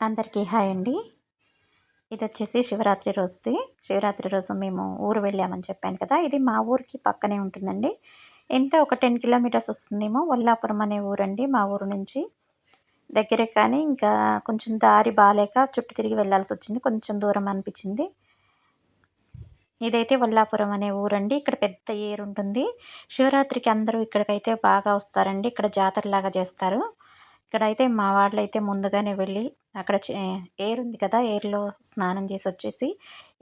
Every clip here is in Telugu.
అందరికీ హాయ్ అండి. ఇది వచ్చేసి శివరాత్రి రోజుది. శివరాత్రి రోజు మేము ఊరు వెళ్ళామని చెప్పాను కదా ఇది మా ఊరికి పక్కనే ఉంటుందండి. ఎంత ఒక టెన్ కిలోమీటర్స్ వస్తుందేమో వల్లాపురం అనే ఊరండి మా ఊరు నుంచి. దగ్గరే కానీ ఇంకా కొంచెం దారి బాగాలేక చుట్టూ తిరిగి వెళ్ళాల్సి వచ్చింది. కొంచెం దూరం అనిపించింది. ఇదైతే వల్లాపురం అనే ఊరండి. ఇక్కడ పెద్ద ఏరు ఉంటుంది. శివరాత్రికి అందరూ ఇక్కడికైతే బాగా వస్తారండి. ఇక్కడ జాతరలాగా చేస్తారు. ఇక్కడైతే మా వాళ్ళు అయితే ముందుగానే వెళ్ళి అక్కడ ఏర్ ఉంది కదా ఏర్లో స్నానం చేసి వచ్చేసి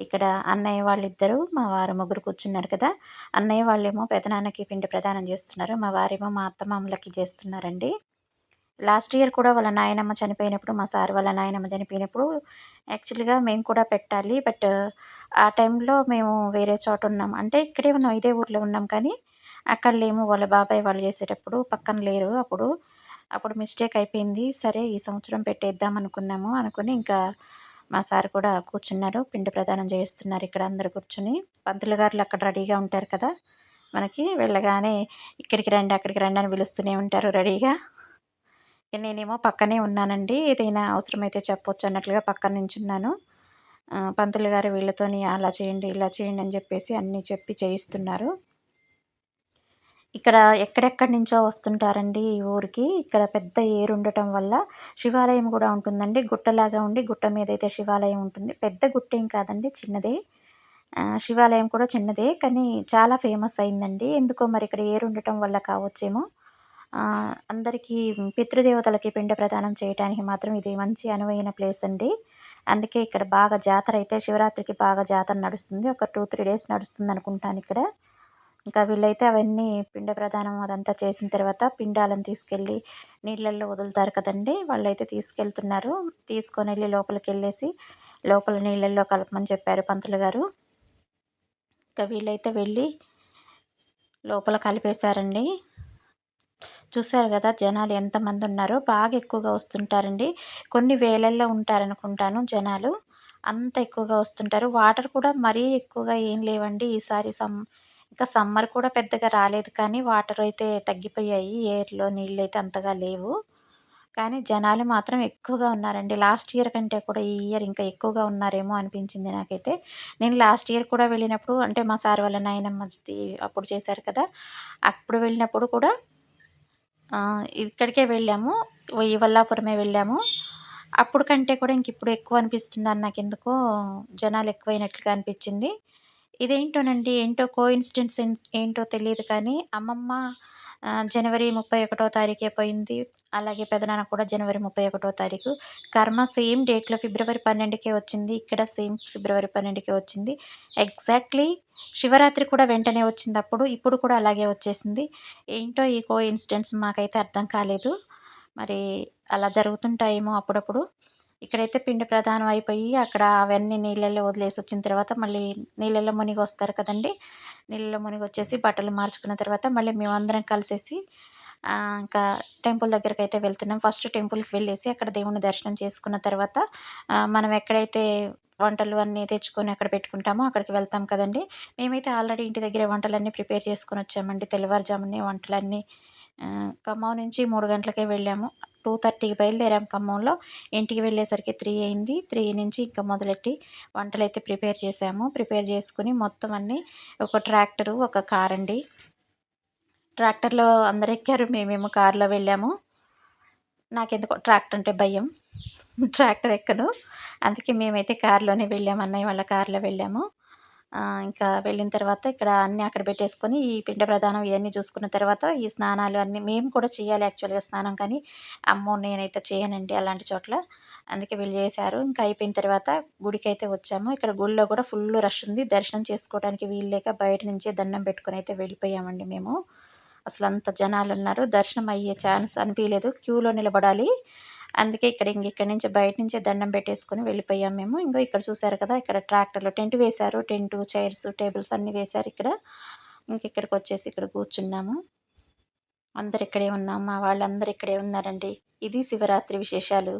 ఇక్కడ అన్నయ్య వాళ్ళిద్దరూ మా వారు ముగ్గురు కూర్చున్నారు కదా అన్నయ్య వాళ్ళేమో పెదనాన్నకి పిండి ప్రదానం చేస్తున్నారు మా వారేమో మా అత్తమామలకి చేస్తున్నారండి. లాస్ట్ ఇయర్ కూడా వాళ్ళ నాయనమ్మ చనిపోయినప్పుడు మా సార్ వాళ్ళ నాయనమ్మ చనిపోయినప్పుడు యాక్చువల్గా మేము కూడా పెట్టాలి బట్ ఆ టైంలో మేము వేరే చోట ఉన్నాం. అంటే ఇక్కడే ఉన్నాం ఇదే ఊర్లో ఉన్నాం కానీ అక్కడ లేము వాళ్ళ బాబాయ్ వాళ్ళు చేసేటప్పుడు పక్కన లేరు అప్పుడు. అప్పుడు మిస్టేక్ అయిపోయింది. సరే ఈ సంవత్సరం పెట్టేద్దాం అనుకున్నాము అనుకుని ఇంకా మా సార్ కూడా కూర్చున్నారు. పిండి ప్రదానం చేస్తున్నారు ఇక్కడ అందరు కూర్చుని. పంతులు గారులు అక్కడ రెడీగా ఉంటారు కదా. మనకి వెళ్ళగానే ఇక్కడికి రండి అక్కడికి రండి అని పిలుస్తూనే ఉంటారు రెడీగా. నేనేమో పక్కనే ఉన్నానండి. ఏదైనా అవసరమైతే చెప్పొచ్చు అన్నట్లుగా పక్కన నించున్నాను. పంతులు గారు వీళ్ళతోని అలా చేయండి ఇలా చేయండి అని చెప్పేసి అన్నీ చెప్పి చేయిస్తున్నారు. ఇక్కడ ఎక్కడెక్కడి నుంచో వస్తుంటారండి ఈ ఊరికి. ఇక్కడ పెద్ద ఏరు ఉండటం వల్ల శివాలయం కూడా ఉంటుందండి. గుట్టలాగా ఉండి గుట్ట మీద అయితే శివాలయం ఉంటుంది. పెద్ద గుట్ట ఏం కాదండి చిన్నదే. శివాలయం కూడా చిన్నదే కానీ చాలా ఫేమస్ అయిందండి. ఎందుకో మరి ఇక్కడ ఏరు ఉండటం వల్ల కావచ్చేమో. అందరికీ పితృదేవతలకి పిండ ప్రదానం చేయడానికి మాత్రం ఇది మంచి అనువైన ప్లేస్ అండి. అందుకే ఇక్కడ బాగా జాతర అయితే శివరాత్రికి బాగా జాతర నడుస్తుంది. ఒక టూ త్రీ డేస్ నడుస్తుంది అనుకుంటాను ఇక్కడ. ఇంకా వీళ్ళైతే అవన్నీ పిండ ప్రదానం అదంతా చేసిన తర్వాత పిండాలను తీసుకెళ్ళి నీళ్ళల్లో వదులుతారు కదండి. వాళ్ళైతే తీసుకెళ్తున్నారు. తీసుకొని వెళ్ళి లోపలికి వెళ్ళేసి లోపల నీళ్ళల్లో కలపమని చెప్పారు పంతులు గారు. ఇంకా వీళ్ళైతే వెళ్ళి లోపల కలిపేశారండి. చూసారు కదా జనాలు ఎంతమంది ఉన్నారో. బాగా ఎక్కువగా వస్తుంటారండి. కొన్ని వేలల్లో ఉంటారనుకుంటాను జనాలు. అంత ఎక్కువగా వస్తుంటారు. వాటర్ కూడా మరీ ఎక్కువగా ఏం లేవండి. ఈసారి సమ్ ఇంకా సమ్మర్ కూడా పెద్దగా రాలేదు కానీ వాటర్ అయితే తగ్గిపోయాయి. ఏర్లో నీళ్ళు అయితే అంతగా లేవు. కానీ జనాలు మాత్రం ఎక్కువగా ఉన్నారండి. లాస్ట్ ఇయర్ కంటే కూడా ఈ ఇయర్ ఇంకా ఎక్కువగా ఉన్నారేమో అనిపించింది నాకైతే. నేను లాస్ట్ ఇయర్ కూడా వెళ్ళినప్పుడు అంటే మా సార్ వాళ్ళ నాయనమ్మది అప్పుడు చేశారు కదా అప్పుడు వెళ్ళినప్పుడు కూడా ఇక్కడికే వెళ్ళాము. ఈ వల్లాపురమే వెళ్ళాము. అప్పుడు కంటే కూడా ఇంక ఇప్పుడు ఎక్కువ అనిపిస్తుంది నాకు ఎందుకో జనాలు ఎక్కువైనట్లుగా అనిపించింది. ఇదేంటోనండి? ఏంటో కో కోఇన్సిడెన్స్ ఏంటో తెలియదు కానీ అమ్మమ్మ జనవరి ముప్పై ఒకటో తారీఖే పోయింది. అలాగే పెదనాన్న కూడా జనవరి ముప్పై ఒకటో తారీఖు. కర్మ సేమ్ డేట్లో ఫిబ్రవరి పన్నెండుకే వచ్చింది. ఇక్కడ సేమ్ ఫిబ్రవరి పన్నెండుకే వచ్చింది. ఎగ్జాక్ట్లీ శివరాత్రి కూడా వెంటనే వచ్చింది అప్పుడు. ఇప్పుడు కూడా అలాగే వచ్చేసింది. ఏంటో ఈ కో ఇన్సిడెంట్స్ మాకైతే అర్థం కాలేదు. మరి అలా జరుగుతుంటాయేమో అప్పుడప్పుడు. ఇక్కడైతే పిండి ప్రధానం అయిపోయి అక్కడ అవన్నీ నీళ్ళల్లో వదిలేసి వచ్చిన తర్వాత మళ్ళీ నీళ్ళల్లో మునిగి వస్తారు కదండి. నీళ్ళలో మునిగి వచ్చేసి బట్టలు మార్చుకున్న తర్వాత మళ్ళీ మేమందరం కలిసేసి ఇంకా టెంపుల్ దగ్గరికి అయితే వెళ్తున్నాం. ఫస్ట్ టెంపుల్కి వెళ్ళేసి అక్కడ దేవుని దర్శనం చేసుకున్న తర్వాత మనం ఎక్కడైతే వంటలు అన్నీ తెచ్చుకొని అక్కడ పెట్టుకుంటామో అక్కడికి వెళ్తాం కదండి. మేమైతే ఆల్రెడీ ఇంటి దగ్గర వంటలన్నీ ప్రిపేర్ చేసుకొని వచ్చామండి. తెల్లవారుజామునే వంటలన్నీ ఖమ్మం నుంచి మూడు గంటలకే వెళ్ళాము. టూ థర్టీకి బయలుదేరాము ఖమ్మంలో. ఇంటికి వెళ్ళేసరికి త్రీ అయింది. త్రీ నుంచి ఇంకా మొదలెట్టి వంటలు అయితే ప్రిపేర్ చేసాము. ప్రిపేర్ చేసుకుని మొత్తం అన్నీ ఒక ట్రాక్టరు ఒక కార్ అండి ట్రాక్టర్లో అందరు ఎక్కారు. మేమేమో కార్లో వెళ్ళాము. నాకెందుకో ట్రాక్టర్ అంటే భయం. ట్రాక్టర్ ఎక్కదు. అందుకే మేమైతే కారులోనే వెళ్ళాము అన్నయ్య వాళ్ళ కారులో వెళ్ళాము. ఇంకా వెళ్ళిన తర్వాత ఇక్కడ అన్నీ అక్కడ పెట్టేసుకొని ఈ పిండ ప్రధానం ఇవన్నీ చూసుకున్న తర్వాత ఈ స్నానాలు అన్నీ మేము కూడా చేయాలి యాక్చువల్గా స్నానం కానీ అమ్మో నేనైతే చేయనండి అలాంటి చోట్ల. అందుకే వీళ్ళు చేశారు. ఇంకా అయిపోయిన తర్వాత గుడికి అయితే వచ్చాము. ఇక్కడ గుడిలో కూడా ఫుల్ రష్ ఉంది. దర్శనం చేసుకోవడానికి వీలు లేక బయట నుంచే దండం పెట్టుకొని అయితే వెళ్ళిపోయామండి మేము. అసలు అంత జనాలు ఉన్నారు. దర్శనం అయ్యే ఛాన్స్ అనిపించలేదు క్యూలో నిలబడాలి. అందుకే ఇక్కడ ఇంక ఇక్కడ నుంచి బయట నుంచే దండం పెట్టేసుకొని వెళ్ళిపోయాం మేము. ఇంకో ఇక్కడ చూసారు కదా ఇక్కడ ట్రాక్టర్లో టెంట్ వేశారు టెంట్ చైర్స్ టేబుల్స్ అన్నీ వేశారు ఇక్కడ. ఇంక ఇక్కడికి వచ్చేసి ఇక్కడ కూర్చున్నాము. అందరు ఇక్కడే ఉన్నాం. మా వాళ్ళందరూ ఇక్కడే ఉన్నారండి. ఇది శివరాత్రి విశేషాలు.